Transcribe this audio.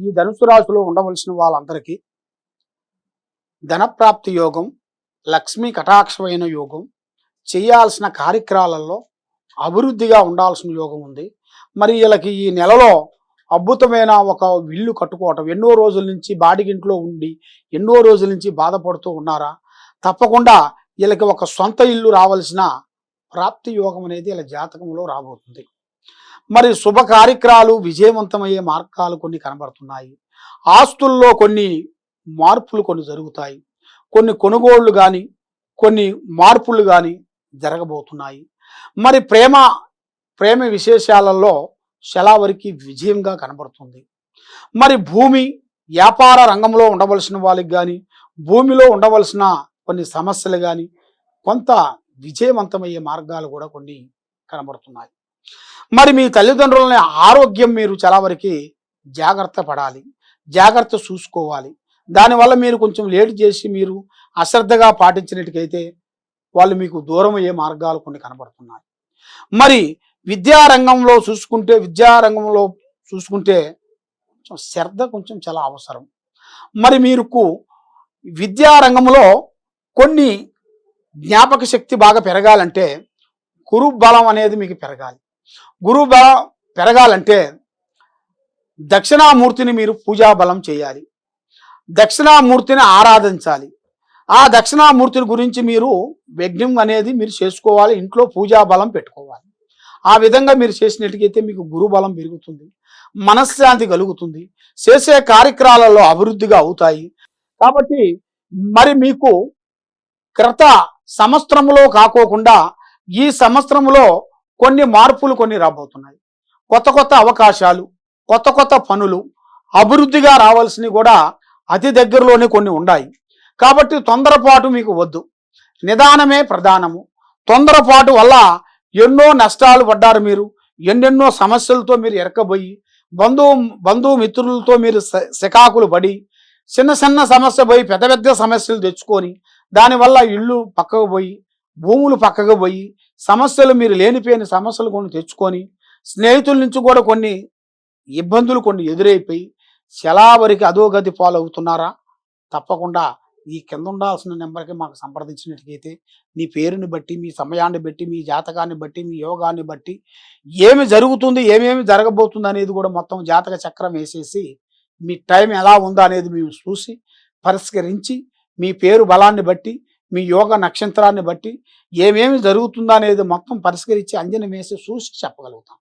ఈ ధనుసు రాశిలో ఉండవలసిన వాళ్ళందరికీ ధనప్రాప్తి యోగం లక్ష్మీ కటాక్షమైన యోగం చేయాల్సిన కార్యక్రమాలలో అభివృద్ధిగా ఉండాల్సిన యోగం ఉంది. మరి వీళ్ళకి ఈ నెలలో అద్భుతమైన ఒక ఇల్లు కట్టుకోవటం ఎన్నో రోజుల నుంచి బాడిగింట్లో ఉండి ఎన్నో రోజుల నుంచి బాధపడుతూ ఉన్నారా? తప్పకుండా వీళ్ళకి ఒక సొంత ఇల్లు రావాల్సిన ప్రాప్తి యోగం అనేది వీళ్ళ జాతకంలో రాబోతుంది. మరి శుభ కార్యక్రమాలు విజయవంతమయ్యే మార్గాలు కొన్ని కనబడుతున్నాయి. ఆస్తుల్లో కొన్ని మార్పులు కొన్ని జరుగుతాయి. కొన్ని కొనుగోళ్ళు కానీ కొన్ని మార్పులు కానీ జరగబోతున్నాయి. మరి ప్రేమ ప్రేమ విశేషాలలో శలావరికి విజయంగా కనబడుతుంది. మరి భూమి వ్యాపార రంగంలో ఉండవలసిన వాళ్ళకి కానీ భూమిలో ఉండవలసిన కొన్ని సమస్యలు కానీ కొంత విజయవంతమయ్యే మార్గాలు కూడా కొన్ని కనబడుతున్నాయి. మరి మీ తల్లిదండ్రులని ఆరోగ్యం మీరు చాలా వరకు జాగ్రత్త పడాలి. జాగ్రత్త చూసుకోవాలి. దానివల్ల మీరు కొంచెం లేట్ చేసి మీరు అశ్రద్ధగా పాటించినట్టుకైతే వాళ్ళు మీకు దూరం అయ్యే మార్గాలు కొన్ని కనబడుతున్నాయి. మరి విద్యారంగంలో చూసుకుంటే విద్యారంగంలో చూసుకుంటే కొంచెం శ్రద్ధ కొంచెం చాలా అవసరం. మరి మీకు విద్యారంగంలో కొన్ని జ్ఞాపక శక్తి బాగా పెరగాలంటే గురు బలం అనేది మీకు పెరగాలి. గురు బలం పెరగాలంటే దక్షిణామూర్తిని మీరు పూజా బలం చేయాలి. దక్షిణామూర్తిని ఆరాధించాలి. ఆ దక్షిణామూర్తిని గురించి మీరు యజ్ఞం అనేది మీరు చేసుకోవాలి ఇంట్లో పూజా బలం పెట్టుకోవాలి. ఆ విధంగా మీరు చేసినట్టుకైతే మీకు గురుబలం పెరుగుతుంది మనశ్శాంతి కలుగుతుంది చేసే కార్యక్రమాలలో అభివృద్ధిగా అవుతాయి. కాబట్టి మరి మీకు క్రత సంవత్సరంలో కాకోకుండా ఈ సంవత్సరంలో కొన్ని మార్పులు కొన్ని రాబోతున్నాయి. కొత్త కొత్త అవకాశాలు కొత్త కొత్త పనులు అభివృద్ధిగా రావాల్సినవి కూడా అతి దగ్గరలోనే కొన్ని ఉన్నాయి. కాబట్టి తొందరపాటు మీకు వద్దు. నిదానమే ప్రధానము. తొందరపాటు వల్ల ఎన్నో నష్టాలు పడ్డారు మీరు. ఎన్నెన్నో సమస్యలతో మీరు ఎరకబోయి బంధువు బంధుమిత్రులతో మీరు శ- శకాకులు పడి చిన్న చిన్న సమస్య పోయి పెద్ద పెద్ద సమస్యలు తెచ్చుకొని దానివల్ల ఇళ్ళు పక్కకు పోయి భూములు పక్కకు పోయి సమస్యలు మీరు లేనిపోయిన సమస్యలు కొన్ని తెచ్చుకొని స్నేహితుల నుంచి కూడా కొన్ని ఇబ్బందులు కొన్ని ఎదురైపోయి చలావరికి అధోగతి పాలవుతున్నారా? తప్పకుండా ఈ కింద ఉండాల్సిన నెంబర్కి మాకు సంప్రదించినట్లయితే మీ పేరుని బట్టి మీ సమయాన్ని బట్టి మీ జాతకాన్ని బట్టి మీ యోగాన్ని బట్టి ఏమి జరుగుతుంది ఏమేమి జరగబోతుంది అనేది కూడా మొత్తం జాతక చక్రం వేసేసి మీ టైం ఎలా ఉందా అనేది మేము చూసి పరిష్కరించి మీ పేరు బలాన్ని బట్టి మీ యోగ నక్షత్రాన్ని బట్టి ఏమేమి జరుగుతుందో అనేది మొత్తం పరిష్కరించి అంజనం వేసి చూసి చెప్పగలుగుతాం.